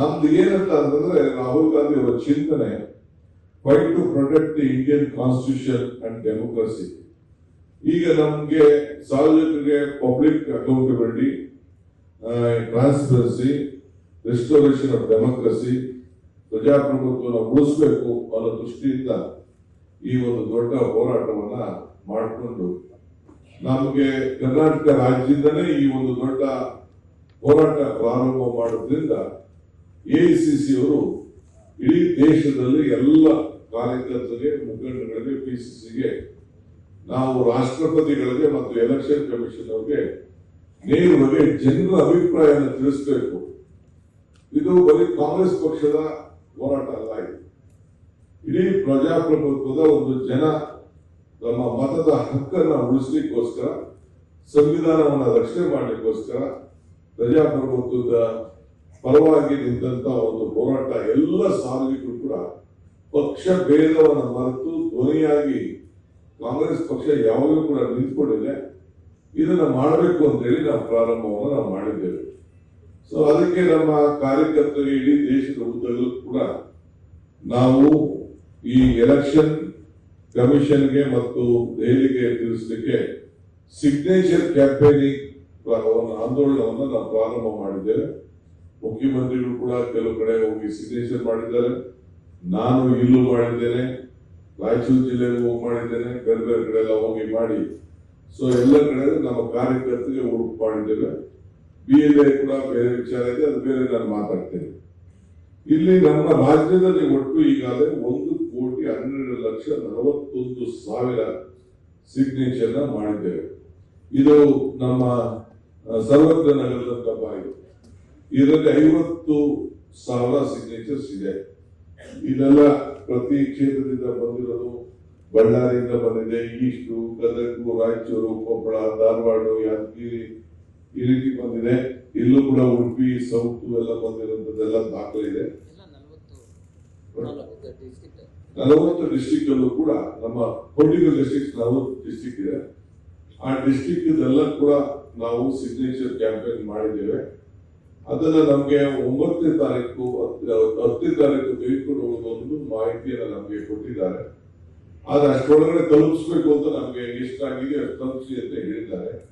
ನಮ್ದು ಏನಂತ ಅಂತಂದ್ರೆ, ರಾಹುಲ್ ಗಾಂಧಿ ಅವರ ಚಿಂತನೆ fight to protect the Indian constitution and democracy ಈಗ ನಮ್ಗೆ ಸಾರ್ವಜನಿಕರಿಗೆ public accountability transparency restoration of democracy ಪ್ರಜಾಪ್ರಭುತ್ವನ ಉಳಿಸ್ಬೇಕು ಅನ್ನೋ ದೃಷ್ಟಿಯಿಂದ ಈ ಒಂದು ದೊಡ್ಡ ಹೋರಾಟವನ್ನ ಮಾಡಿಕೊಂಡು, ನಮಗೆ ಕರ್ನಾಟಕ ರಾಜ್ಯದಿಂದಲೇ ಈ ಒಂದು ದೊಡ್ಡ ಹೋರಾಟ ಪ್ರಾರಂಭ ಮಾಡೋದ್ರಿಂದ ಎಐಸಿಸಿ ಅವರು ಇಡೀ ದೇಶದಲ್ಲಿ ಎಲ್ಲ ಕಾರ್ಯಕರ್ತರಿಗೆ ಮುಖಂಡಗಳಿಗೆ ಸಿಗೆ ನಾವು ರಾಷ್ಟ್ರಪತಿಗಳಿಗೆ ಮತ್ತು ಎಲೆಕ್ಷನ್ ಕಮಿಷನ್ ಅವರಿಗೆ ನೇರವಾಗಿ ಜನರ ಅಭಿಪ್ರಾಯನ ತಿಳಿಸಬೇಕು. ಇದು ಬರೀ ಕಾಂಗ್ರೆಸ್ ಪಕ್ಷದ ಹೋರಾಟ ಅಲ್ಲ ಇದು. ಇಡೀ ಪ್ರಜಾಪ್ರಭುತ್ವದ ಒಂದು ಜನ ತಮ್ಮ ಮತದ ಹಕ್ಕನ್ನು ಉಳಿಸ್ಲಿಕ್ಕೋಸ್ಕರ, ಸಂವಿಧಾನವನ್ನು ರಕ್ಷಣೆ ಮಾಡಲಿಕ್ಕೋಸ್ಕರ ಪ್ರಜಾಪ್ರಭುತ್ವದ ಪರವಾಗಿ ನಿಂತ ಒಂದು ಹೋರಾಟ ಎಲ್ಲ ಸಾರ್ವಜನಿಕರು ಕೂಡ ಪಕ್ಷ ಭೇದವನ್ನು ಮರೆತು ಧ್ವನಿಯಾಗಿ ಕಾಂಗ್ರೆಸ್ ಪಕ್ಷ ಯಾವಾಗಲೂ ಕೂಡ ನಿಂತ್ಕೊಂಡಿದೆ. ಇದನ್ನ ಮಾಡಬೇಕು ಅಂತ ಹೇಳಿ ನಾವು ಪ್ರಾರಂಭವನ್ನು ನಾವು ಮಾಡಿದ್ದೇವೆ. ಸೊ ಅದಕ್ಕೆ ನಮ್ಮ ಕಾರ್ಯಕರ್ತರಿಗೆ ಇಡೀ ದೇಶದ ಉದ್ದಗಲೂ ಕೂಡ ನಾವು ಈ ಎಲೆಕ್ಷನ್ ಕಮಿಷನ್ಗೆ ಮತ್ತು ದೆಹಲಿಗೆ ತಿಳಿಸಲಿಕ್ಕೆ ಸಿಗ್ನೇಚರ್ ಕ್ಯಾಂಪೇನಿಂಗ್ ಆಂದೋಲನವನ್ನು ನಾವು ಪ್ರಾರಂಭ ಮಾಡಿದ್ದೇವೆ. ಮುಖ್ಯಮಂತ್ರಿಗಳು ಕೂಡ ಕೆಲವು ಕಡೆ ಹೋಗಿ ಸಿಗ್ನೇಚರ್ ಮಾಡಿದ್ದಾರೆ. ನಾನು ಇಲ್ಲೂ ಮಾಡಿದ್ದೇನೆ, ರಾಯಚೂರು ಜಿಲ್ಲೆಗೂ ಹೋಗಿ ಮಾಡಿದ್ದೇನೆ, ಬೇರೆ ಬೇರೆ ಕಡೆ ಎಲ್ಲ ಹೋಗಿ ಮಾಡಿ. ಸೊ ಎಲ್ಲ ಕಡೆ ನಮ್ಮ ಕಾರ್ಯಕರ್ತರಿಗೆ ಹೋಗಿ ಮಾಡಿದ್ದೇವೆ. ಬಿ ಎಲ್ ಎ ಕೂಡ ಬೇರೆ ವಿಚಾರ ಇದೆ, ಅದು ಬೇರೆ ನಾನು ಮಾತಾಡ್ತೇನೆ. ಇಲ್ಲಿ ನಮ್ಮ ರಾಜ್ಯದಲ್ಲಿ ಒಟ್ಟು ಈಗಾಗಲೇ ಒಂದು ಕೋಟಿ ಹನ್ನೆರಡು ಲಕ್ಷ ನಲವತ್ತೊಂದು ಸಾವಿರ ಸಿಗ್ನೇಚರ್ ಮಾಡಿದ್ದೇವೆ. ಇದು ನಮ್ಮ ಸರ್ವಜ್ಞ ನಗರದ ಬಾಯಿ. ಇದರಲ್ಲಿ ಐವತ್ತು ಸಾವಿರ ಸಿಗ್ನೇಚರ್ಸ್ ಇದೆ. ಇದೆಲ್ಲ ಪ್ರತಿ ಕ್ಷೇತ್ರದಿಂದ ಬಂದಿರೋದು ಬಳ್ಳಾರಿಯಿಂದ ಬಂದಿದೆ. ಈಸ್ಟು ಗದಗು ರಾಯಚೂರು ಕೊಪ್ಪಳ ಧಾರವಾಡ ಯಾದಗಿರಿ ಈ ರೀತಿ ಬಂದಿದೆ. ಇಲ್ಲೂ ಕೂಡ ಉಡುಪಿ ಸೌತ್ ಎಲ್ಲ ಬಂದಿರೋದೆಲ್ಲ ದಾಖಲೆ ಇದೆ. ಎಲ್ಲ ನಲವತ್ತು ನಲವತ್ತು ಡಿಸ್ಟ್ರಿಕ್ಟ್ ನಲವತ್ತು ಡಿಸ್ಟಿಕ್ ಅಲ್ಲೂ ಕೂಡ ನಮ್ಮ ಪೊಲಿಟಿಕಲ್ ಡಿಸ್ಟಿಕ್ ನಲವತ್ತು ಡಿಸ್ಟಿಕ್ ಇದೆ. ಆ ಡಿಸ್ಟಿಕ್ ಎಲ್ಲ ಕೂಡ ನಾವು ಸಿಗ್ನೇಚರ್ ಕ್ಯಾಂಪೇನ್ ಮಾಡಿದ್ದೇವೆ. ಅದನ್ನ ನಮ್ಗೆ ಒಂಬತ್ತನೇ ತಾರೀಕು ಹತ್- ಹತ್ತನೇ ತಾರೀಕು ತೆಗೆದುಕೊಂಡು ಒಂದು ಮಾಹಿತಿಯನ್ನ ನಮ್ಗೆ ಕೊಟ್ಟಿದ್ದಾರೆ. ಆದ್ರೆ ಅಷ್ಟೊಳಗಡೆ ತಲುಪಿಸ್ಬೇಕು ಅಂತ ನಮ್ಗೆ ಎಷ್ಟಾಗಿದೆ ಆಗಿದೆ ತಲುಪಿಸಿ ಅಂತ ಹೇಳಿದ್ದಾರೆ.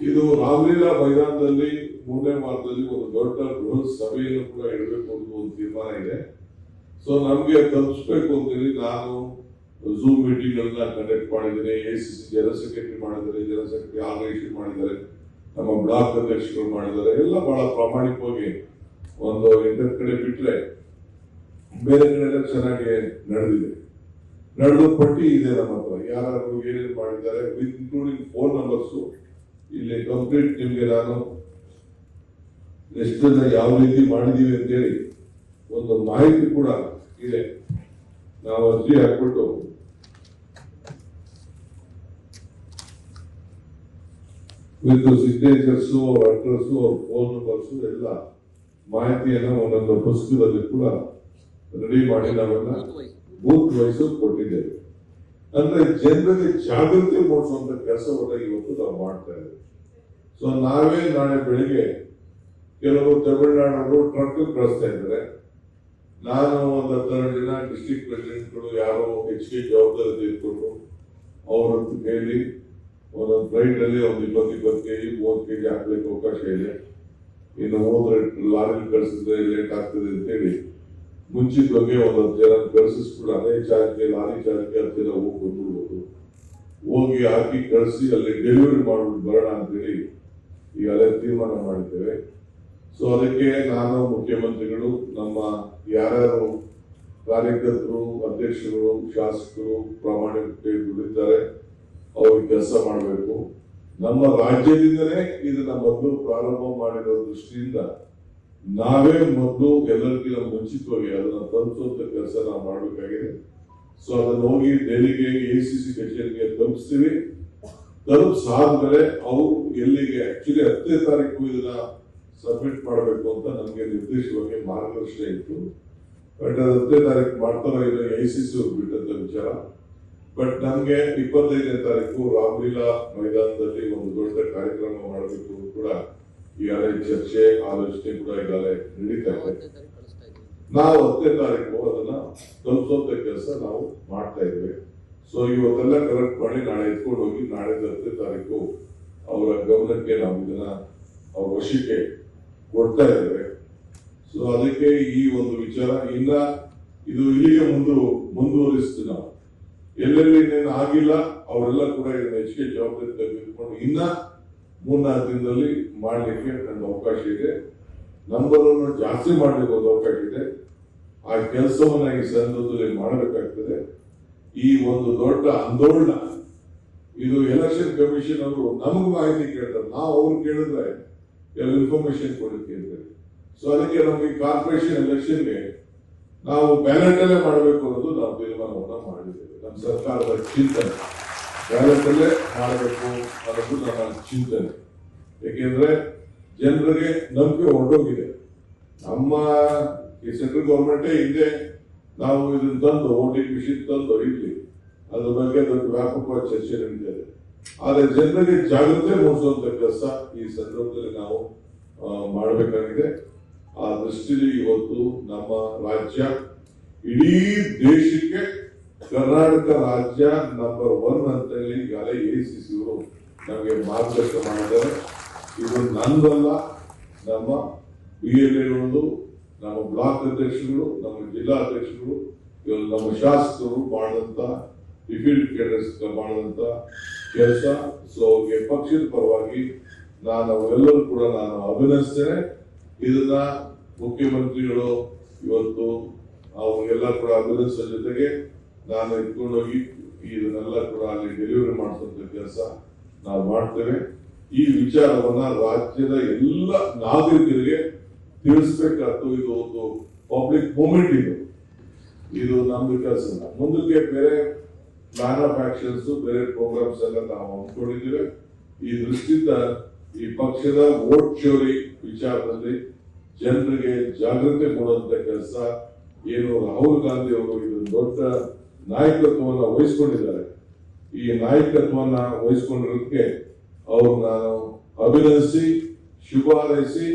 ಇದು ರಾಮಲೀಲಾ ಮೈದಾನದಲ್ಲಿ, ಮೂರನೇ ವಾರದಲ್ಲಿ ಒಂದು ದೊಡ್ಡ ಬೃಹತ್ ಸಭೆಯನ್ನು ಕೂಡ ಇಡಬೇಕು ಅಂತ ಒಂದು ತೀರ್ಮಾನ ಇದೆ. ಸೊ ನಮ್ಗೆ ತಲುಪಿಸ್ಬೇಕು ಅಂತ ನಾನು ಝೂಮ್ ಮೀಟಿಂಗ್ ಗಳನ್ನ ಕಂಡಕ್ಟ್ ಮಾಡಿದ್ದೇನೆ A C C general secretary ಮಾಡಿದ್ದಾರೆ ಜನರಲ್ ಸೆಕ್ರೆಟರಿ ಆರ್ಗನೈಸೇಷನ್ ಮಾಡಿದ್ದಾರೆ. ನಮ್ಮ ಬ್ಲಾಕ್ ಶುರು ಮಾಡಿದ್ದಾರೆ. ಎಲ್ಲ ಬಹಳ ಪ್ರಾಮಾಣಿಕವಾಗಿ ಒಂದು ಎಂಟತ್ತು ಕಡೆ ಬಿಟ್ರೆ ಬೇರೆ ಕಡೆ ಚೆನ್ನಾಗಿ ನಡೆದಿದೆ. ನಡೆದ ಪಟ್ಟಿ ಇದೆ ನಮ್ಮ ಹತ್ರ. ಯಾರು ಏನೇನು ಮಾಡಿದ್ದಾರೆ? ವಿತ್ ಇನ್ಕ್ಲೂಡಿಂಗ್ ಫೋನ್ ನಂಬರ್ಸ್ ಇಲ್ಲಿ ಕಂಪ್ಲೀಟ್ ನಿಮಗೆ ನಾನು ಎಷ್ಟು ಯಾವ ರೀತಿ ಮಾಡಿದೀವಿ ಅಂತೇಳಿ ಒಂದು ಮಾಹಿತಿ ಕೂಡ ಇದೆ. ನಾವು ಅರ್ಜಿ ಹಾಕ್ಬಿಟ್ಟು ವಿತ್ ಸಿಗ್ನೇಚರ್ಸು ಅಡ್ರೆಸ್ಸು ಅಡ್ರೆಸ್ ಅವ್ರ ಫೋನ್ ನಂಬರ್ಸು ಎಲ್ಲ ಮಾಹಿತಿಯನ್ನು ಒಂದೊಂದು ಪುಸ್ತಕದಲ್ಲಿ ಕೂಡ ರೆಡಿ ಮಾಡಿ ನಾವೆಲ್ಲ ಬೂತ್ ವೈಸ್ ಕೊಟ್ಟಿದ್ದೇವೆ. ಅಂದ್ರೆ ಜನರಲ್ಲಿ ಜಾಗೃತಿ ಮೂಡಿಸುವಂತ ಕೆಲಸವನ್ನ ಇವತ್ತು ನಾವು ಮಾಡ್ತಾ ಇದ್ದೇವೆ. ಸೊ ನಾವೇ ನಾಳೆ ಬೆಳಿಗ್ಗೆ ಕೆಲವು ತಮಿಳುನಾಡು ಟ್ರಕ್ ಕಳಿಸ್ತಾ ಇದ್ದಾರೆ. ನಾನು ಒಂದು ಹತ್ತೆರಡು ಜನ ಡಿಸ್ಟ್ರಿಕ್ಟ್ ಪ್ರೆಸಿಡೆಂಟ್ಗಳು ಯಾರೋ ಹೆಚ್ಚಿಗೆ ಜವಾಬ್ದಾರಿ ತೆಗೆದುಕೊಂಡು ಅವ್ರ ಕೇಳಿ ಒಂದೊಂದು ಫ್ಲೈಟ್ ಅಲ್ಲಿ ಒಂದು ಇಪ್ಪತ್ತು ಇಪ್ಪತ್ತು ಕೆಜಿ ಮೂವತ್ತು ಕೆಜಿ ಹಾಕ್ಲಿಕ್ಕೆ ಅವಕಾಶ ಇದೆ. ಇನ್ನು ಹೋದ್ರೆ ಲಾರಿ ಕಳಿಸಿದ್ರೆ ಲೇಟ್ ಆಗ್ತದೆ ಅಂತೇಳಿ. ಬಗ್ಗೆ ಒಂದೊಂದು ಜನ ಕಳಿಸಿಸ್ಬಿಟ್ಟು ಅದೇ ಚಾರ್ಜ್ಗೆ, ಲಾರಿ ಚಾರ್ಜ್ಗೆ ಹತ್ತು ಜನ ಹೋಗಿ ಬಂದ್ಬಿಡ್ಬೋದು. ಹೋಗಿ ಹಾಕಿ ಕಳಿಸಿ ಅಲ್ಲಿ ಡೆಲಿವರಿ ಮಾಡ್ಬಿಟ್ಟು ಬರೋಣ ಅಂತೇಳಿ ಈಗಾಗಲೇ ತೀರ್ಮಾನ ಮಾಡಿದ್ದೇವೆ. ಸೊ ಅದಕ್ಕೆ ನಾನು, ಮುಖ್ಯಮಂತ್ರಿಗಳು, ನಮ್ಮ ಯಾರ್ಯಾರು ಕಾರ್ಯಕರ್ತರು, ಅಧ್ಯಕ್ಷರು, ಶಾಸಕರು, ಪ್ರಾಮಾಣಿಕತೆ ದುಡಿದ್ದಾರೆ ಅವ್ರಿಗೆ ಕೆಲಸ ಮಾಡಬೇಕು. ನಮ್ಮ ರಾಜ್ಯದಿಂದಲೇ ಇದನ್ನ ಮೊದಲು ಪ್ರಾರಂಭ ಮಾಡಿರೋ ದೃಷ್ಟಿಯಿಂದ ನಾವೇ ಮೊದಲು ಎಲ್ಲರಿಗಿಂತ ಮುಂಚಿತವಾಗಿ ಅದನ್ನ ತಲುಪಿಸುವಂತ ಕೆಲಸ ನಾವು ಮಾಡಬೇಕಾಗಿದೆ. ಸೊ ಅದನ್ನ ಹೋಗಿ ದೆಹಲಿಗೆ ಎ ಸಿ ಸಿ ಕಚೇರಿಗೆ ತಲುಪಿಸ್ತೀವಿ. ತಲುಪಿಸಾದ್ಮೇಲೆ ಅವರು ಎಲ್ಲಿಗೆ ಆಕ್ಚುಲಿ ಹತ್ತನೇ ತಾರೀಕು ಇದನ್ನ ಸಬ್ಮಿಟ್ ಮಾಡಬೇಕು ಅಂತ ನಮಗೆ ನಿರ್ದೇಶವಾಗಿ ಮಾರ್ಗದರ್ಶನ ಇತ್ತು. ಬಟ್ ಅದು ಹತ್ತನೇ ತಾರೀಕು ಮಾಡ್ತಾರೋ ಇಲ್ಲ ಎ ಸಿ ಸಿ ಬಿಟ್ಟಂತ ವಿಚಾರ. ಬಟ್ ನಮ್ಗೆ ಇಪ್ಪತ್ತೈದನೇ ತಾರೀಕು ರಾಮಲೀಲಾ ಮೈದಾನದಲ್ಲಿ ಒಂದು ದೊಡ್ಡ ಕಾರ್ಯಕ್ರಮ ಮಾಡಬೇಕು ಕೂಡ ಈಗಾಗಲೇ ಚರ್ಚೆ ಆಲೋಚನೆ ಕೂಡ ಈಗಾಗಲೇ ನಡೀತಾ ಇದೆ. ನಾವು ಹತ್ತನೇ ತಾರೀಕು ಅದನ್ನ ತಲುಪಿಸೋದ ಕೆಲಸ ನಾವು ಮಾಡ್ತಾ ಇದ್ದೇವೆ ಸೊ ಇವತ್ತೆಲ್ಲ ಕರೆಕ್ಟ್ ಮಾಡಿ ನಾಳೆ ಎತ್ಕೊಂಡು ಹೋಗಿ ನಾಳೆ ಹತ್ತನೇ ತಾರೀಕು ಅವರ ಗಮನಕ್ಕೆ ನಾವು ಇದನ್ನ ಅವ್ರ ವಶಕ್ಕೆ ಕೊಡ್ತಾ ಇದ್ದೇವೆ. ಸೊ ಅದಕ್ಕೆ ಈ ಒಂದು ವಿಚಾರ ಇನ್ನ ಇದು ಇಲ್ಲಿಗೆ ಮುಂದು ಮುಂದುವರಿಸ್ತೀವಿ ನಾವು. ಎಲ್ಲೆಲ್ಲಿ ಇನ್ನೇನು ಆಗಿಲ್ಲ, ಅವರೆಲ್ಲ ಕೂಡ ಇದನ್ನ ಹೆಚ್ಚಿಗೆ ಜವಾಬ್ದಾರಿ ತೆಗೆದುಕೊಂಡು ಇನ್ನ ಮೂರ್ನಾಲ್ಕು ದಿನದಲ್ಲಿ ಮಾಡಲಿಕ್ಕೆ ನನ್ನ ಅವಕಾಶ ಇದೆ. ನಂಬರ್ ಅನ್ನು ಜಾಸ್ತಿ ಮಾಡಲಿಕ್ಕೆ ಒಂದು ಅವಕಾಶ ಇದೆ. ಆ ಕೆಲಸವನ್ನ ಈ ಸಂದರ್ಭದಲ್ಲಿ ಮಾಡಬೇಕಾಗ್ತದೆ. ಈ ಒಂದು ದೊಡ್ಡ ಆಂದೋಲನ ಇದು ಎಲೆಕ್ಷನ್ ಕಮಿಷನ್ ಅವರು ನಮಗೂ ಮಾಹಿತಿ ಕೇಳ್ತಾರೆ. ನಾವು ಅವ್ರು ಕೇಳಿದ್ರೆ ಎಲ್ಲ ಇನ್ಫಾರ್ಮೇಶನ್ ಕೊಡುತ್ತೆ ಸೊ ಅದಕ್ಕೆ ನಮಗೆ ಕಾರ್ಪೊರೇಷನ್ ಎಲೆಕ್ಷನ್ಗೆ ನಾವು ಬ್ಯಾಲೆಟ್ ಅಲ್ಲೇ ಮಾಡಬೇಕು ಅನ್ನೋದು ನಾವು ತೀರ್ಮಾನವನ್ನ ಮಾಡಿದ್ದೇವೆ. ನಮ್ಮ ಸರ್ಕಾರದ ಚಿಂತನೆ. ಜಾಗದಲ್ಲೇ ಮಾಡಬೇಕು ಅನ್ನೋದು ನಮ್ಮ ಚಿಂತನೆ. ಏಕೆಂದ್ರೆ ಜನರಿಗೆ ನಂಬಿಕೆ ಹೊರಟೋಗಿದೆ. ನಮ್ಮ ಈ ಸೆಂಟ್ರಲ್ ಗೌರ್ಮೆಂಟೇ ಹಿಂದೆ ನಾವು ಇದನ್ನ ತಂದು ವೋಟಿಂಗ್ ಮಿಷಿನ್ ತಂದು ಇಲ್ಲಿ ಅದ್ರ ಬಗ್ಗೆ ದೊಡ್ಡ ವ್ಯಾಪಕವಾದ ಚರ್ಚೆ ನಡೀತಾರೆ ಆದರೆ ಜನರಿಗೆ ಜಾಗೃತಿ ಮೂಡಿಸುವಂತ ಕೆಲಸ ಈ ಸಂದರ್ಭದಲ್ಲಿ ನಾವು ಮಾಡಬೇಕಾಗಿದೆ. ಆ ದೃಷ್ಟಿಯಲ್ಲಿ ಇವತ್ತು ನಮ್ಮ ರಾಜ್ಯ ಇಡೀ ದೇಶಕ್ಕೆ ಕರ್ನಾಟಕ ರಾಜ್ಯ ನಂಬರ್ ಒನ್ ಅಂತ ಹೇಳಿ ಈಗಾಗಲೇ ಎ ಸಿ ಸಿ ಅವರು ನಮಗೆ ಮಾರ್ಗದರ್ಶನ ಮಾಡಿದ್ದಾರೆ ಇದು ನಂದಲ್ಲ, ನಮ್ಮ ಬಿ ಎಲ್ ಎಗಳು ನಮ್ಮ ಬ್ಲಾಕ್ ಅಧ್ಯಕ್ಷರು ನಮ್ಮ ಜಿಲ್ಲಾ ಅಧ್ಯಕ್ಷರು ಇವರು ನಮ್ಮ ಶಾಸಕರು ಮಾಡಿದಂತ ಡಿಫೀಲ್ಡ್ ಕೇಡರ್ಸ್ ಮಾಡಿದಂತ ಕೆಲಸ. ಸೊ ಅವ್ರಿಗೆ ಪಕ್ಷದ ಪರವಾಗಿ ನಾನು ಅವರೆಲ್ಲರೂ ಕೂಡ ನಾನು ಅಭಿನಂದಿಸ್ತೇನೆ. ಇದನ್ನ ಮುಖ್ಯಮಂತ್ರಿಗಳು ಇವತ್ತು, ಅವ್ರಿಗೆಲ್ಲ ಕೂಡ ಅಭಿನಂದಿಸೋ ಜೊತೆಗೆ ನಾನು ಇಟ್ಕೊಂಡೋಗಿ ಇದನ್ನೆಲ್ಲ ಕೂಡ ಅಲ್ಲಿ ಡೆಲಿವರಿ ಮಾಡಿಸುವಂತ ಕೆಲಸ ನಾವು ಮಾಡ್ತೇವೆ. ಈ ವಿಚಾರವನ್ನ ರಾಜ್ಯದ ಎಲ್ಲ ನಾಗರಿಕರಿಗೆ ತಿಳಿಸ್ಬೇಕಾಯ್ತು ಇದು ಒಂದು ಪಬ್ಲಿಕ್ ಮೂಮೆಂಟ್ ಇದು. ಇದು ನಮ್ದು ಕೆಲಸ. ಮುಂದಕ್ಕೆ ಬೇರೆ ಪ್ಲಾನ್ ಆಫ್ ಆಕ್ಷನ್ಸ್ ಬೇರೆ ಪ್ರೋಗ್ರಾಮ್ಸ್ ಎಲ್ಲ ನಾವು ಹಮ್ಮಿಕೊಂಡಿದ್ದೇವೆ ಈ ದೃಷ್ಟಿಯಿಂದ ಈ ಪಕ್ಷದ ವೋಟ್ ಚೋರಿ ವಿಚಾರದಲ್ಲಿ ಜನರಿಗೆ ಜಾಗೃತಿ ಮೂಡುವಂತ ಕೆಲಸ. ಏನು ರಾಹುಲ್ ಗಾಂಧಿ ಅವರು ಇದು ದೊಡ್ಡ ನಾಯಕತ್ವವನ್ನು ವಹಿಸ್ಕೊಂಡಿದ್ದಾರೆ. ಈ ನಾಯಕತ್ವವನ್ನ ವಹಿಸ್ಕೊಂಡಿರೋದಕ್ಕೆ ಅವ್ರನ್ನ ನಾನು ಅಭಿನಂದಿಸಿ ಶುಭ ಹಾರೈಸಿ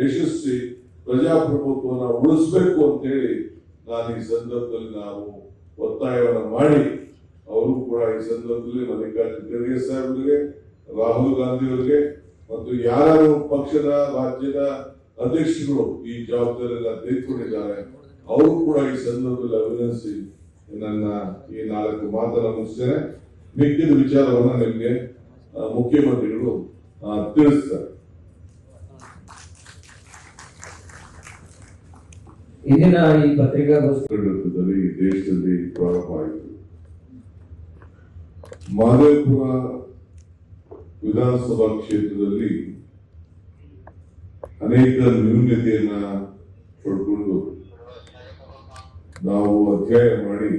ಯಶಸ್ವಿ ಪ್ರಜಾಪ್ರಭುತ್ವವನ್ನು ಉಳಿಸಬೇಕು ಅಂತ ಹೇಳಿ ನಾನು ಈ ಸಂದರ್ಭದಲ್ಲಿ ನಾವು ಒತ್ತಾಯವನ್ನು ಮಾಡಿ ಅವರು ಕೂಡ ಈ ಸಂದರ್ಭದಲ್ಲಿ ಮಲ್ಲಿಕಾರ್ಜುನ ಖರ್ಗೆ ಸಾಹೇಬರಿಗೆ, ರಾಹುಲ್ ಗಾಂಧಿ ಅವರಿಗೆ ಮತ್ತು ಯಾರು ಪಕ್ಷದ, ರಾಜ್ಯದ ಅಧ್ಯಕ್ಷರು ಈ ಜವಾಬ್ದಾರಿಯನ್ನು ತೆಗೆದುಕೊಂಡಿದ್ದಾರೆ ಅವರು ಕೂಡ ಈ ಸಂದರ್ಭದಲ್ಲಿ ಅಭಿನಂದಿಸಿ ನನ್ನ ಈ ನಾಲ್ಕು ಮಾತನ್ನ ಮುಗಿಸ್ತೇನೆ. ಮಿಕ್ಕಿದ ವಿಚಾರವನ್ನ ನಿಮಗೆ ಮುಖ್ಯಮಂತ್ರಿಗಳು ತಿಳಿಸ್ತಾರೆ. ಇಂದಿನ ಈ ಪತ್ರಿಕಾಗೋಷ್ಠಿ ಕರ್ನಾಟಕದಲ್ಲಿ ಈ ದೇಶದಲ್ಲಿ ಪ್ರಾರಂಭ ಆಯಿತು. ಮಾದೇಪುರ ವಿಧಾನಸಭಾ ಕ್ಷೇತ್ರದಲ್ಲಿ ಅನೇಕ ನ್ಯೂನ್ಯತೆಯನ್ನ ಪಡ್ಕೊಂಡು ನಾವು ಅಧ್ಯಯನ ಮಾಡಿ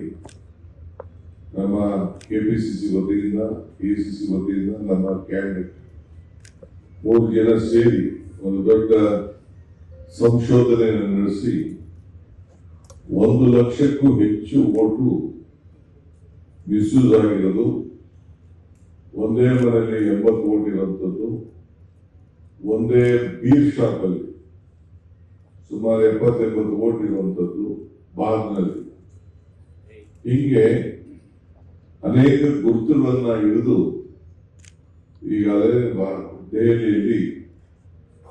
ನಮ್ಮ ಕೆಪಿಸಿಸಿ ವತಿಯಿಂದ ಸಿ ವತಿಯಿಂದ ನಮ್ಮ ಕ್ಯಾಬಿನೆಟ್ ಮೂರು ಜನ ಸೇರಿ ಒಂದು ದೊಡ್ಡ ಸಂಶೋಧನೆಯನ್ನು ನಡೆಸಿ ಒಂದು ಲಕ್ಷಕ್ಕೂ ಹೆಚ್ಚು ಓಟು ಮಿಸ್ಯೂಸ್ ಆಗಿರೋದು ಒಂದೇ ಮನೆಯಲ್ಲಿ ಎಂಬತ್ತು ಓಟ್ ಇರುವಂಥದ್ದು, ಒಂದೇ ಬೀರ್ ಶಾಪಲ್ಲಿ ಸುಮಾರು ಎಪ್ಪತ್ತೆಂಬತ್ತು ಓಟ್ ಇರುವಂಥದ್ದು ಬಾಗ್ನಲ್ಲಿ ಹೀಗೆ ಅನೇಕ ಗುರುತುಗಳನ್ನ ಹಿಡಿದು ಈಗಾಗಲೇ ದೆಹಲಿಯಲ್ಲಿ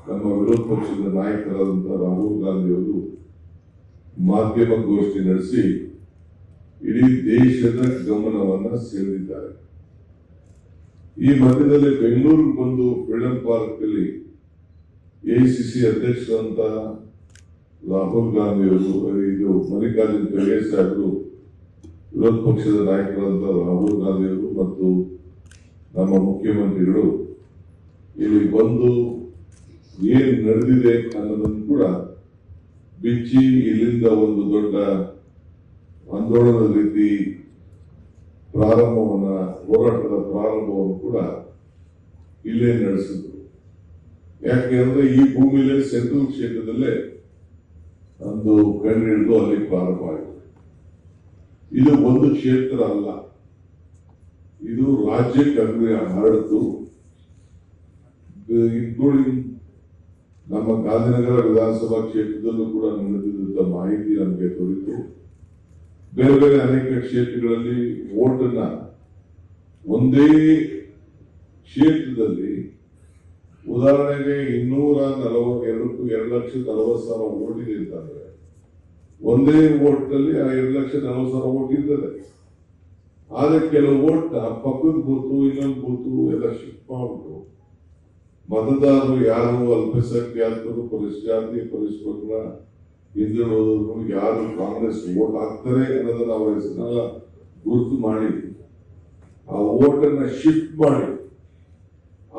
ನಮ್ಮ ವಿರೋಧ ಪಕ್ಷದ ನಾಯಕರಾದಂತಹ ರಾಹುಲ್ ಗಾಂಧಿ ಅವರು ಮಾಧ್ಯಮ ಗೋಷ್ಠಿ ನಡೆಸಿ ಇಡೀ ದೇಶದ ಗಮನವನ್ನ ಸೆಳೆದಿದ್ದಾರೆ. ಈ ಮಧ್ಯದಲ್ಲಿ ಬೆಂಗಳೂರಿಗೆ ಬಂದು ಫ್ರೀಡಂ ಪಾರ್ಕ್ ಅಲ್ಲಿ ಎಐಸಿಸಿ ಅಧ್ಯಕ್ಷರಂತ ರಾಹುಲ್ ಗಾಂಧಿಯವರು ಇದು ಮಲ್ಲಿಕಾರ್ಜುನ್ ಖರ್ಗೆ ಸಾಹೇಬರು, ವಿರೋಧ ಪಕ್ಷದ ನಾಯಕರಾದಂತ ರಾಹುಲ್ ಗಾಂಧಿಯವರು ಮತ್ತು ನಮ್ಮ ಮುಖ್ಯಮಂತ್ರಿಗಳು, ಇಲ್ಲಿ ಬಂದು ಏನು ನಡೆದಿದೆ ಅನ್ನೋದನ್ನು ಕೂಡ ಬಿಚ್ಚಿ ಇಲ್ಲಿಂದ ಒಂದು ದೊಡ್ಡ ಆಂದೋಲನದ ರೀತಿ ಪ್ರಾರಂಭವನ್ನ, ಹೋರಾಟದ ಪ್ರಾರಂಭವನ್ನು ಕೂಡ ಇಲ್ಲೇ ನಡೆಸಿದ್ರು. ಯಾಕೆ ಅಂದ್ರೆ ಈ ಭೂಮಿಲೇ ಸೆಂಟ್ರಲ್ ಕ್ಷೇತ್ರದಲ್ಲೇ ಒಂದು ಕಣ್ಣು ಹಿಡಿದು ಅಲ್ಲಿ ಪ್ರಾರಂಭ ಆಯಿತು. ಇದು ಒಂದು ಕ್ಷೇತ್ರ ಅಲ್ಲ. ಇದು ರಾಜ್ಯಕ್ಕೆ ಅನ್ವಯ ಹರಡಿತು ಇನ್ಕ್ಲೂಡಿಂಗ್ ನಮ್ಮ ಗಾಂಧಿನಗರ ವಿಧಾನಸಭಾ ಕ್ಷೇತ್ರದಲ್ಲೂ ಕೂಡ ನಡೆದಿದ್ದಂಥ ಮಾಹಿತಿ ನಮಗೆ ದೊರೆಯಿತು ಬೇರೆ ಬೇರೆ ಅನೇಕ ಕ್ಷೇತ್ರಗಳಲ್ಲಿ ಓಟನ್ನ ಒಂದೇ ಕ್ಷೇತ್ರದಲ್ಲಿ ಉದಾಹರಣೆಗೆ ಇನ್ನೂರ ನಲವತ್ತು ಎರಡು ಎರಡು ಲಕ್ಷ ನಲವತ್ತು ಸಾವಿರ ಓಟ್ ಇದೆ ಅಂತಂದ್ರೆ, ಒಂದೇ ಓಟ್ನಲ್ಲಿ ಆ ಎರಡು ಲಕ್ಷ ನಲವತ್ತು ಸಾವಿರ ಓಟ್ ಇರ್ತದೆ. ಆದ್ರೆ ಕೆಲವು ಓಟ್ ಪಕ್ಕದ ಗುರುತು ಇನ್ನೊಂದು ಗುರುತು ಎಲ್ಲ ಶಿಫ್ಟ್ ಮಾಡ್ಬಿಟ್ಟು ಮತದಾರರು ಯಾರು ಅಲ್ಪಸಂಖ್ಯಾತರು, ಪೊಲೀಸ್ ಪರಿಶುಭ್ರ ಹಿಂದುಳಿದವರು ಯಾರು ಕಾಂಗ್ರೆಸ್ ಓಟ್ ಹಾಕ್ತಾರೆ ಅನ್ನೋದನ್ನ ಅವರ ಹೆಸರನ್ನ ಗುರುತು ಮಾಡಿ, ಆ ಓಟನ್ನ ಶಿಫ್ಟ್ ಮಾಡಿ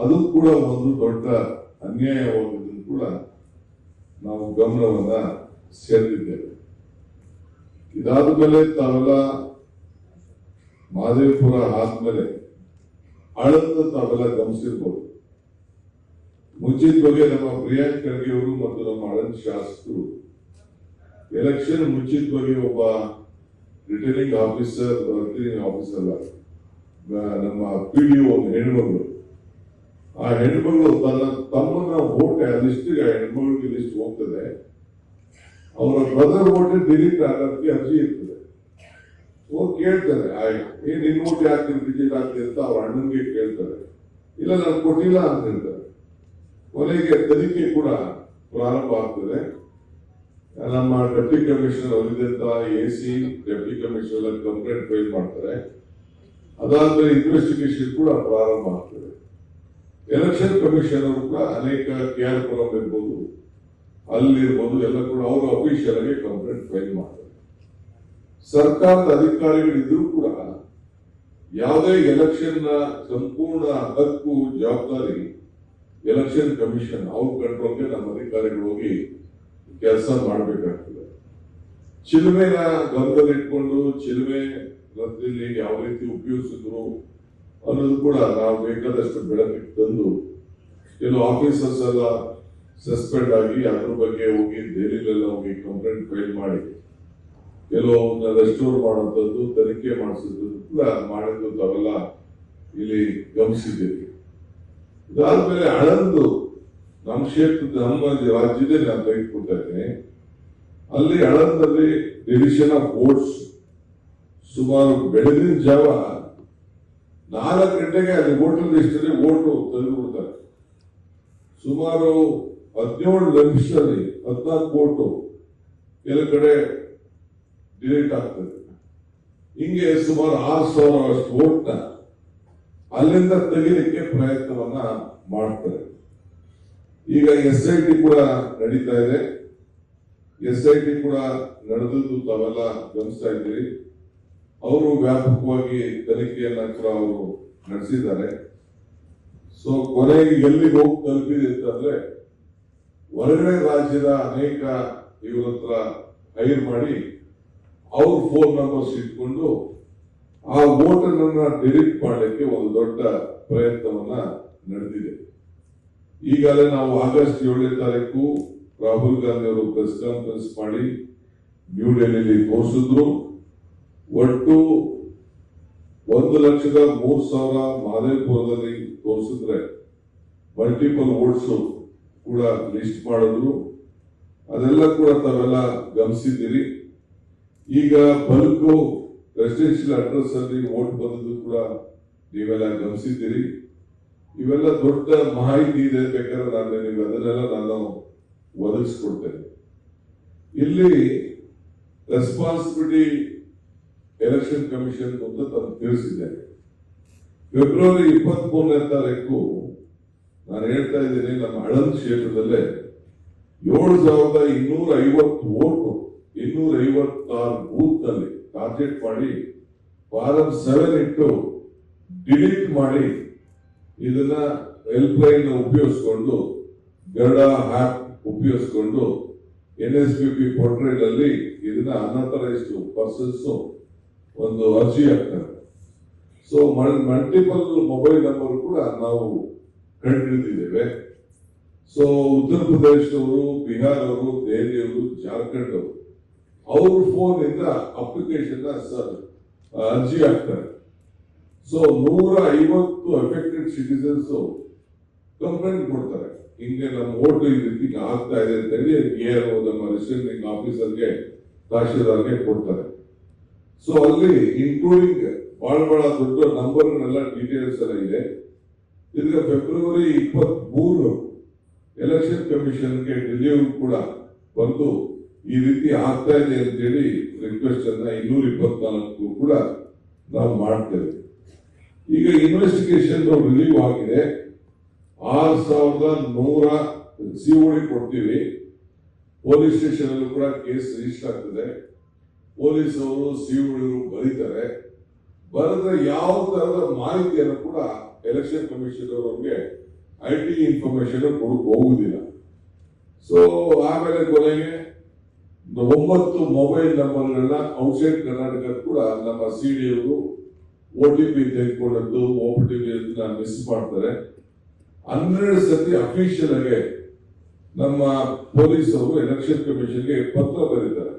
ಅದು ಕೂಡ ಒಂದು ದೊಡ್ಡ ಅನ್ಯಾಯವಾಗಿದ್ದು ಕೂಡ ನಾವು ಗಮನವನ್ನ ಸೆಳೆದಿದ್ದೇವೆ. ಇದಾದ ಮೇಲೆ ತಾವೆಲ್ಲ ಮಹದೇವಪುರ ಆದ್ಮೇಲೆ ಆಳಂದ ತಾವೆಲ್ಲ ಗಮನಿಸಿರ್ಬೋದು. ಮುಂಚಿತವಾಗಿ ನಮ್ಮ ಪ್ರಿಯಾಂಕ್ ಖರ್ಗೆ ಅವರು ಮತ್ತು ನಮ್ಮ ಅಳಂದ ಶಾಸಕರು ಎಲೆಕ್ಷನ್ ಮುಂಚಿತವಾಗಿ ಒಬ್ಬ ರಿಟರ್ನಿಂಗ್ ಆಫೀಸರ್ ರಿಟರ್ನಿಂಗ್ ಆಫೀಸರ್ ನಮ್ಮ ಪಿ ಡಿ ಒ ಹೆಣ್ಮಗಳು. ಆ ಹೆಣ್ಮಗಳು ತನ್ನ ತಮ್ಮನ ಓಟ್ ಲಿಸ್ಟಿಗೆ ಆ ಹೆಣ್ಮಗಳಿಗೆ ಲಿಸ್ಟ್ ಹೋಗ್ತದೆ. ಅವರ ಬ್ರದರ್ ಓಟ್ ಡಿಲೀಟ್ ಆಗೋದಕ್ಕೆ ಅರ್ಜಿ ಇರ್ತದೆ. ಹೋಗಿ ಕೇಳ್ತಾರೆ ಏನ್ ನಿನ್ ಓಟ್ ಯಾಕೆ ಡಿಲೀಟ್ ಆಗ್ತದೆ ಅಂತ ಅವ್ರ ಅಣ್ಣನಿಗೆ ಕೇಳ್ತಾರೆ. ಇಲ್ಲ ನಾನು ಕೊಟ್ಟಿಲ್ಲ ಅಂತ ಹೇಳ್ತಾರೆ. ಕೊನೆಗೆ ತನಿಖೆ ಕೂಡ ಪ್ರಾರಂಭ ಆಗ್ತದೆ. ನಮ್ಮ deputy commissioner ಅವರಿದ್ದಂತ A C deputy commissioner complaint file ಮಾಡ್ತಾರೆ. ಅದಾದ್ಮೇಲೆ ಇನ್ವೆಸ್ಟಿಗೇಷನ್ ಕೂಡ ಪ್ರಾರಂಭ ಆಗ್ತದೆ. ಎಲೆಕ್ಷನ್ ಕಮಿಷನ್ ಅವರು ಕೂಡ ಅನೇಕ ಕೆ ಆರ್ ಪುರಂ ಇರ್ಬೋದು ಅಲ್ಲಿರ್ಬೋದು ಎಲ್ಲ ಕೂಡ ಅವರು ಅಫಿಷಿಯಲ್ ಆಗಿ ಕಂಪ್ಲೇಂಟ್ ಫೈಲ್ ಮಾಡ್ತಾರೆ. ಸರ್ಕಾರದ ಅಧಿಕಾರಿಗಳಿದ್ರೂ ಕೂಡ ಯಾವುದೇ ಎಲೆಕ್ಷನ್ನ ಸಂಪೂರ್ಣ ಹಕ್ಕು, ಜವಾಬ್ದಾರಿ ಎಲೆಕ್ಷನ್ ಕಮಿಷನ್ ಅವ್ರ ಕಂಟ್ರೋಲ್ಗೆ ನಮ್ಮ ಅಧಿಕಾರಿಗಳು ಹೋಗಿ ಕೆಲಸ ಮಾಡಬೇಕಾಗ್ತದೆ. ಚಿಲುಮೆನ ಗಮನದಲ್ಲಿಟ್ಕೊಂಡು, ಚಿಲುಮೆ ಯಾವ ರೀತಿ ಉಪಯೋಗಿಸಿದ್ರು ಅನ್ನೋದು ಕೂಡ ನಾವು ಬೇಕಾದಷ್ಟು ಬೆಳಕಿಗೆ ತಂದು ಕೆಲವು ಆಫೀಸರ್ಸ್ ಎಲ್ಲ ಸಸ್ಪೆಂಡ್ ಆಗಿ ಅದ್ರ ಬಗ್ಗೆ ಹೋಗಿ ದೆಹಲಿಲೆಲ್ಲ ಹೋಗಿ ಕಂಪ್ಲೇಂಟ್ ಫೈಲ್ ಮಾಡಿ ಕೆಲವನ್ನ ರೆಸ್ಟೋರ್ ಮಾಡುವಂಥದ್ದು, ತನಿಖೆ ಮಾಡಿಸಿದ್ದು ಕೂಡ ಮಾಡಿದ್ದು ತಾವೆಲ್ಲ ಇಲ್ಲಿ ಗಮನಿಸಿದ್ದೀವಿ ಇದಾದ್ಮೇಲೆ ಹಣದ್ದು ನಮ್ಮ ಕ್ಷೇತ್ರದ ನಮ್ಮ ರಾಜ್ಯದಲ್ಲಿ ನಾನು ತೆಗೆದುಕೊಳ್ತಾ ಇದ್ದೀನಿ ಅಲ್ಲಿ ಹಣದಲ್ಲಿ ಡಿವಿಷನ್ ಆಫ್ ಕೋರ್ಟ್ಸ್ ಸುಮಾರು ಬೆಳಗಿನ ಜಾವ ನಾಲ್ಕು ಗಂಟೆಗೆ ಅಲ್ಲಿ ವೋಟರ್ ಲಿಸ್ಟ್ ಅಲ್ಲಿ ಓಟು ತಂದುಬಿಡ್ತಾರೆ ಬಿಡ್ತಾರೆ ಸುಮಾರು ಹದಿನೇಳು ನಿಮಿಷದಲ್ಲಿ ಹದಿನಾಲ್ಕು ಓಟು ಕೆಲ ಕಡೆ ಡಿಲೀಟ್ ಆಗ್ತದೆ. ಹಿಂಗೆ ಸುಮಾರು ಆರು ಸಾವಿರ ಅಷ್ಟು ಓಟ್ನ ಅಲ್ಲಿಂದ ತೆಗಿಲಿಕ್ಕೆ ಪ್ರಯತ್ನವನ್ನ ಮಾಡ್ತಾರೆ. ಈಗ ಎಸ್ ಐ ಟಿ ಕೂಡ ನಡೀತಾ ಇದೆ. ಎಸ್ ಐ ಟಿ ಕೂಡ ನಡೆದದ್ದು ತಾವೆಲ್ಲ ಗಮನಿಸ್ತಾ ಇದ್ದೀರಿ. ಅವರು ವ್ಯಾಪಕವಾಗಿ ತನಿಖೆಯನ್ನ ಕೂಡ ಅವರು ನಡೆಸಿದ್ದಾರೆ. ಸೊ ಕೊನೆಗೆ ಎಲ್ಲಿ ಹೋಗಿ ತಲುಪಿದೆ ಅಂತಂದ್ರೆ ಹೊರಗಡೆ ರಾಜ್ಯದ ಅನೇಕ ಇವ್ರ ಹತ್ರ ಹೈರ್ ಮಾಡಿ ಅವ್ರ ಫೋನ್ ನಂಬರ್ಸ್ ಇಟ್ಕೊಂಡು ಆ ವೋಟರ್ನ ಡಿಲೀಟ್ ಮಾಡಲಿಕ್ಕೆ ಒಂದು ದೊಡ್ಡ ಪ್ರಯತ್ನವನ್ನ ನಡೆದಿದೆ. ಈಗಾಗಲೇ ನಾವು ಆಗಸ್ಟ್ ಏಳನೇ ತಾರೀಕು ರಾಹುಲ್ ಗಾಂಧಿ ಅವರು ಪ್ರೆಸ್ ಕಾನ್ಫರೆನ್ಸ್ ಮಾಡಿ ನ್ಯೂ ಡೆಲ್ಲಿಲಿ ತೋರಿಸಿದ್ರು ಒಟ್ಟು ಒಂದು ಲಕ್ಷದ ಮೂರು ಸಾವಿರ ಮಹದೇವಪುರದಲ್ಲಿ ತೋರಿಸಿದ್ರೆ ಮಲ್ಟಿಪಲ್ ವೋಟ್ಸ್ ಕೂಡ ಲಿಸ್ಟ್ ಮಾಡಿದ್ರು. ಅದೆಲ್ಲ ಕೂಡ ತಾವೆಲ್ಲ ಗಮನಿಸಿದ್ದೀರಿ. ಈಗ ಬಲ್ಕು ರೆಸಿಡೆನ್ಷಿಯಲ್ ಅಡ್ರೆಸ್ ಅಲ್ಲಿ ವೋಟ್ ಬಂದದ್ದು ಕೂಡ ನೀವೆಲ್ಲ ಗಮನಿಸಿದ್ದೀರಿ. ಇವೆಲ್ಲ ದೊಡ್ಡ ಮಾಹಿತಿ ಇದೆ ಬೇಕಾದ್ರೆ ನಾನು ನಿಮಗೆ ಅದನ್ನೆಲ್ಲ ನಾನು ಒದಗಿಸ್ಕೊಡ್ತೇನೆ. ಇಲ್ಲಿ ರೆಸ್ಪಾನ್ಸಿಬಿಲಿಟಿ ಎಲೆಕ್ಷನ್ ಕಮಿಷನ್ ಅಂತ ತಾನು ತಿಳಿಸಿದ್ದೇನೆ ಫೆಬ್ರವರಿ ಇಪ್ಪತ್ತ್ ಮೂರನೇ ತಾರೀಕು ನಾನು ಹೇಳ್ತಾ ಇದ್ದೀನಿ, ನಮ್ಮ ಹಳದ ಕ್ಷೇತ್ರದಲ್ಲೇ ಏಳು ಸಾವಿರದ ಇನ್ನೂರ ಐವತ್ತು ಓಟು, ಇನ್ನೂರ ಐವತ್ತಾರು ಬೂತ್ನಲ್ಲಿ ಟಾರ್ಗೆಟ್ ಮಾಡಿ, ಫಾರಂ ಸೆವೆನ್ ಇಟ್ಟು ಡಿಲೀಟ್ ಮಾಡಿ ಇದನ್ನ ಹೆಲ್ಪ್ ಲೈನ್ ಉಪಯೋಗಿಸ್ಕೊಂಡು, ಗರ್ಡ ಆಪ್ ಉಪಯೋಗಿಸ್ಕೊಂಡು, N S P P portal ಅಲ್ಲಿ ಇದನ್ನ ಅನಥರೈಸ್ಡ್ ಪರ್ಸನ್ಸ್ ಒಂದು ಅರ್ಜಿ ಹಾಕ್ತಾರೆ. ಸೊ ಮಲ್ಟಿಪಲ್ ಮೊಬೈಲ್ ನಂಬರ್ ಕೂಡ ನಾವು ಕಂಡುಹಿಡಿದಿದ್ದೇವೆ. ಸೊ ಉತ್ತರ ಪ್ರದೇಶದವರು ಬಿಹಾರ್ ಅವರು ದೆಹಲಿಯವರು ಜಾರ್ಖಂಡ್ ಅವರು ಅವ್ರ ಫೋನ್ ಇಂದ ಅಪ್ಲಿಕೇಶನ್ ಅರ್ಜಿ ಹಾಕ್ತಾರೆ. ಸೊ ನೂರ ಐವತ್ತು ಅಫೆಕ್ಟೆಡ್ ಸಿಟಿಸನ್ಸ್ ಕಂಪ್ಲೇಂಟ್ ಕೊಡ್ತಾರೆ. ಹಿಂಗೆ ನಮ್ಮ ಓಟು ರೀತಿ ಆಗ್ತಾ ಇದೆ ಅಂತ ಹೇಳಿ ಏನು ನಮ್ಮ ರಿಸೀವಿಂಗ್ ಆಫೀಸರ್ಗೆ ತಹಶೀಲ್ದಾರ್ಗೆ ಕೊಡ್ತಾರೆ. ಸೊ ಅಲ್ಲಿ ಇನ್ಕ್ಲೂಡಿಂಗ್ ಬಹಳ ಬಹಳ ದೊಡ್ಡ ನಂಬರ್ನೆಲ್ಲ ಡೀಟೇಲ್ಸ್ ಎಲ್ಲ ಇದೆ. ಇದಕ್ಕೆ ಫೆಬ್ರವರಿ ಇಪ್ಪತ್ತ್ ಮೂರು ಎಲೆಕ್ಷನ್ ಕಮಿಷನ್ಗೆ ರಿಲೀವ್ ಕೂಡ ಬಂದು ಈ ರೀತಿ ಆಗ್ತಾ ಇದೆ ಅಂತೇಳಿ ರಿಕ್ವೆಸ್ಟ್ ಅನ್ನ ಇನ್ನೂರ ಇಪ್ಪತ್ನಾಲ್ಕು ಕೂಡ ನಾವು ಮಾಡ್ತೇವೆ. ಈಗ ಇನ್ವೆಸ್ಟಿಗೇಷನ್ ರಿಲೀವ್ ಆಗಿದೆ. ಆರು ಸಾವಿರದ ನೂರ ಸಿಒಡಿ ಕೊಡ್ತೀವಿ. ಪೊಲೀಸ್ ಸ್ಟೇಷನ್ ಅಲ್ಲೂ ಕೂಡ ಕೇಸ್ ರಿಜಿಸ್ಟರ್ ಆಗ್ತದೆ. ಪೊಲೀಸ್ ಅವರು ಸಿಒಡಿ ಬರೀತಾರೆ. ಬರೆದ ಯಾವ ತರದ ಮಾಹಿತಿಯನ್ನು ಕೂಡ ಎಲೆಕ್ಷನ್ ಕಮಿಷನ್ ಅವರಿಗೆ ಐ ಟಿ ಇನ್ಫಾರ್ಮೇಶನ್ ಕೊಡಕ್ಕೆ ಹೋಗುದಿಲ್ಲ. ಸೊ ಆಮೇಲೆ ಕೊನೆಗೆ ಒಂಬತ್ತು ಮೊಬೈಲ್ ನಂಬರ್ಗಳನ್ನ ಔಟ್ಸೈಡ್ ಕರ್ನಾಟಕ ಕೂಡ ನಮ್ಮ ಸಿ ಡಿ ಅವರು ಒ ಟಿ ಪಿ ತೆಗೆದುಕೊಂಡದ್ದು, ಒ ಟಿ ಪಿ ಮಿಸ್ ಮಾಡ್ತಾರೆ. ಹನ್ನೆರಡು ಸತಿ ಅಫಿಷಿಯಲ್ ಆಗಿ ನಮ್ಮ ಪೊಲೀಸರು ಎಲೆಕ್ಷನ್ ಕಮಿಷನ್ಗೆ ಪತ್ರ ಬರೀತಾರೆ.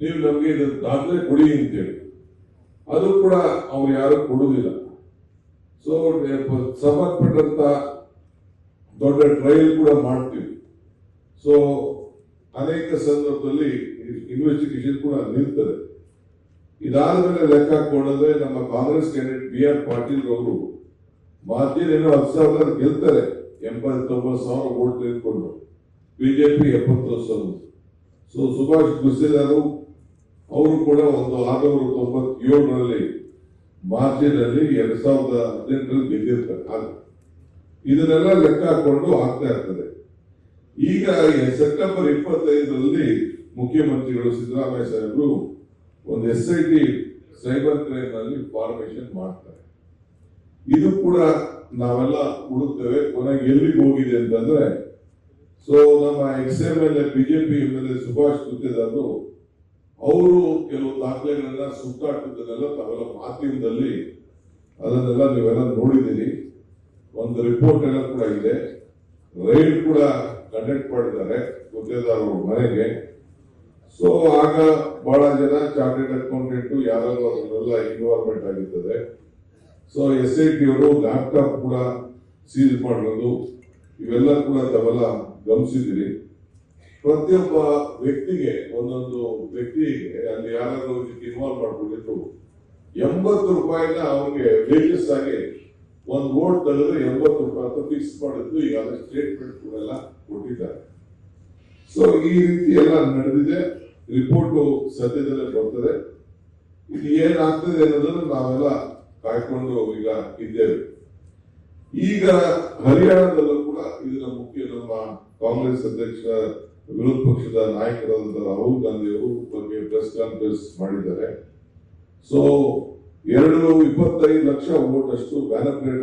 ನೀವು ನಮಗೆ ಇದು ದಾಖಲೆ ಕೊಡಿ ಅಂತೇಳಿ. ಅದು ಕೂಡ ಅವ್ರು ಯಾರು ಕೊಡುವುದಿಲ್ಲ ಸೊ ಸಂಬಂಧಪಟ್ಟಂತ ದೊಡ್ಡ ಟ್ರಯಲ್ ಕೂಡ ಮಾಡ್ತೀವಿ. ಸೊ ಅನೇಕ ಸಂದರ್ಭದಲ್ಲಿ ಇನ್ವೆಸ್ಟಿಗೇಷನ್ ಕೂಡ ನಿಲ್ತದೆ. ಇದಾದ್ಮೇಲೆ ಲೆಕ್ಕ ಹಾಕೊಂಡ್ರೆ ನಮ್ಮ Congress candidate B R Patil ಅವರು ಮಾಧ್ಯಮ ಹತ್ತು ಸಾವಿರ ಗೆಲ್ತಾರೆ. ಎಂಬತ್ತೊಂಬತ್ತು ಸಾವಿರ ಓಟ್ ತೆಗೆದುಕೊಂಡು. ಬಿಜೆಪಿ ಎಪ್ಪತ್ತೊಂದು ಸಾವಿರ. ಸೊ ಸುಭಾಷ್ ಗುಸ್ಸೇದಾರು ಅವರು ಕೂಡ ಒಂದು ಆರುನೂರ ತೊಂಬತ್ತೇಳರಲ್ಲಿ ಮಾರ್ಚಿನಲ್ಲಿ ಎರಡ್ ಸಾವಿರದ ಹದಿನೆಂಟರಲ್ಲಿ ಗೆದ್ದಿರ್ತಾರೆ. ಆಗ ಇದನ್ನೆಲ್ಲ ಲೆಕ್ಕ ಹಾಕೊಂಡು ಆಗ್ತಾ ಇರ್ತದೆ ಈಗ ಸೆಪ್ಟೆಂಬರ್ ಇಪ್ಪತ್ತೈದರಲ್ಲಿ ಮುಖ್ಯಮಂತ್ರಿಗಳು ಸಿದ್ದರಾಮಯ್ಯ ಸಾಹೇಬರು ಒಂದು ಎಸ್ ಐ ಟಿ ಸೈಬರ್ ಕ್ರೈಮ್ನಲ್ಲಿ ಫಾರ್ಮೇಶನ್ ಮಾಡ್ತಾರೆ. ಇದು ಕೂಡ ನಾವೆಲ್ಲ ಹುಡುಕ್ತೇವೆ. ಕೊನೆಗೆ ಎಲ್ಲಿಗೆ ಹೋಗಿದೆ ಅಂತಂದ್ರೆ, ಸೊ ನಮ್ಮ ex M L A BJP M L A Subhash ಗುತ್ತೇದಾರರು ಅವರು ಕೆಲವು ದಾಖಲೆಗಳನ್ನ ಸುತ್ತಾಡ್ತಿದ್ದನ್ನೆಲ್ಲ ತಾವೆಲ್ಲ ಮಾಧ್ಯಮದಲ್ಲಿ ಅದನ್ನೆಲ್ಲ ನೀವೆಲ್ಲ ನೋಡಿದ್ದೀರಿ. ಒಂದು ರಿಪೋರ್ಟ್ ಎಲ್ಲ ಕೂಡ ಇದೆ. ರೈಡ್ ಕೂಡ ಕಂಡಕ್ಟ್ ಮಾಡಿದ್ದಾರೆ ಗುತ್ತೇದಾರ್ ಮನೆಗೆ. ಸೊ ಆಗ ಬಹಳ ಜನ ಚಾರ್ಟೆಡ್ ಅಕೌಂಟೆಂಟ್ ಯಾರೆಲ್ಲ ಅದನ್ನೆಲ್ಲ ಇನ್ವಾಲ್ವ್ಮೆಂಟ್ ಆಗಿರ್ತದೆ. ಸೊ ಎಸ್ ಐ ಟಿ ಅವರು ಲ್ಯಾಪ್ಟಾಪ್ ಕೂಡ ಸೀಲ್ ಮಾಡಿರೋದು. ಇವೆಲ್ಲ ಕೂಡ ತಾವೆಲ್ಲ ಗಮನಿಸಿದ್ದೀರಿ. ಪ್ರತಿಯೊಬ್ಬ ವ್ಯಕ್ತಿಗೆ, ಒಂದೊಂದು ವ್ಯಕ್ತಿಗೆ, ಅಲ್ಲಿ ಯಾರಾದ್ರೂ ಇದಕ್ಕೆ ಇನ್ವಾಲ್ವ್ ಮಾಡ್ಬಿಟ್ಟಿದ್ರು, ಎಂಬತ್ತು ರೂಪಾಯಿನ ಅವ್ರಿಗೆ ವೇಜಸ್ ಆಗಿ ಒಂದು ಓಟ್ ತೆಗೆದ್ರೆ ಎಂಬತ್ತು ರೂಪಾಯಿ ಅಂತ ಫಿಕ್ಸ್ ಮಾಡಿದ್ದು, ಈಗ ಸ್ಟೇಟ್ಮೆಂಟ್ ಕೂಡ ಎಲ್ಲ ಕೊಟ್ಟಿದ್ದಾರೆ. ಸೊ ಈ ರೀತಿ ಎಲ್ಲ ನಡೆದಿದೆ. ರಿಪೋರ್ಟ್ ಸದ್ಯದಲ್ಲೇ ಬರ್ತದೆ. ಇದು ಏನಾಗ್ತದೆ ಅನ್ನೋದನ್ನು ನಾವೆಲ್ಲ ಕಾಯ್ಕೊಂಡು ಈಗ ಇದ್ದೇವೆ. ಈಗ ಹರಿಯಾಣದಲ್ಲೂ ಕೂಡ ಇದರ ಮುಖ್ಯ ನಮ್ಮ ಕಾಂಗ್ರೆಸ್ ಅಧ್ಯಕ್ಷ ವಿರೋಧ ಪಕ್ಷದ ನಾಯಕರಾದಂತಹ ರಾಹುಲ್ ಗಾಂಧಿ ಅವರು ಬಗ್ಗೆ ಪ್ರೆಸ್ ಕಾನ್ಫರೆನ್ಸ್ ಮಾಡಿದ್ದಾರೆ. ಸೊ ಎರಡು ಇಪ್ಪತ್ತೈದು ಲಕ್ಷ ವೋಟ್ ಅಷ್ಟು ರೇಟ್